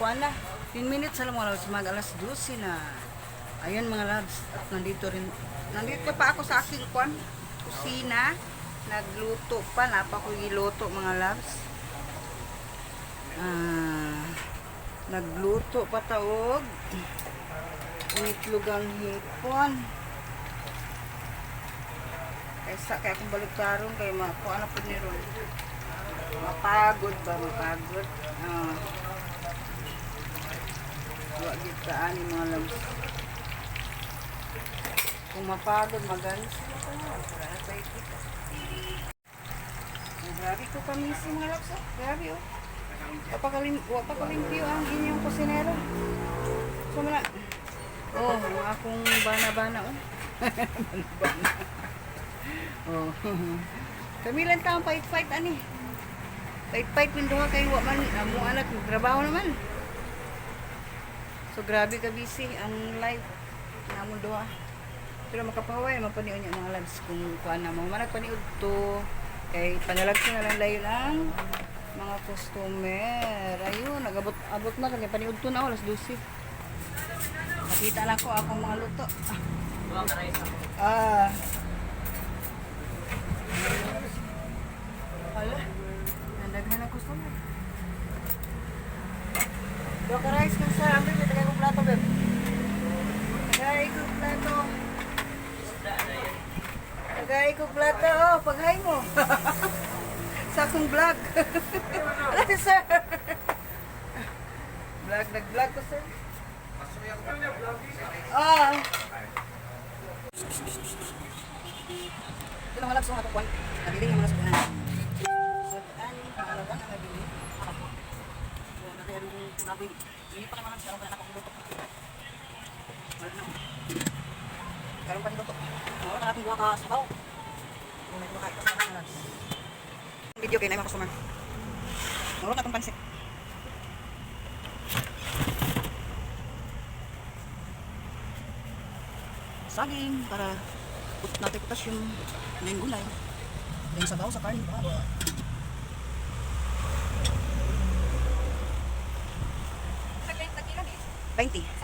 kuan na. 10 minutes alam mo loves, mag alas 12 na. Ayun mga loves, at nandito rin nandito pa ako sa aking kuan kusina. Nagluto pa, napa ko giluto mga loves. Ah, nagluto pa taog. Initlugang hipon. Kaysa kaya akong balik karong kay ma kung ano po ni Ron. Mapagod ba, mapagod. Ah. Wa gid ka ani mga labs. Kung mapagod magalis Grabe ko kami si mga labs. oh. Grabe oh. Papakalim, wa pa kalimpyo ang inyong kusinero. So muna. Oh, ang akong bana-bana oh. Oh. Kami lang taong fight-fight ani. Fight-fight pinduha kay wa man amo anak trabaho naman. So grabe ka busy ang live namo duha. Pero makapahaway man paniud niya mga lives kung kuan na mo man paniud to kay panalagso na lang layon ang mga customer. Ayun, nagabot abot na kay paniud to na alas 12. Nakita na ko akong mga luto. Ah. Hala, nandaghan ang customer. Dua ka rice kung sa ambil, may tagay kong plato, beb. Tagay kong plato. Tagay kong plato, oh, paghay mo. sa akong vlog. Ala, sir. Vlog, nag-vlog ko, sir. Ah. Ito lang malagso nga ito, Kwan. Nabili nga mga sukunan. Ani, pangalawa na nabili. So, nakaya nung sinabi, hindi pa naman siya, wala na akong luto. Wala na. Karoon pa ni luto. Wala na natin buha ka sabaw. Kung may buha ka sa mga. Video kayo na yung mga customer. Wala na itong pansit. saging para put natin putas yung yung gulay. Then sabaw sa karne pa. 20.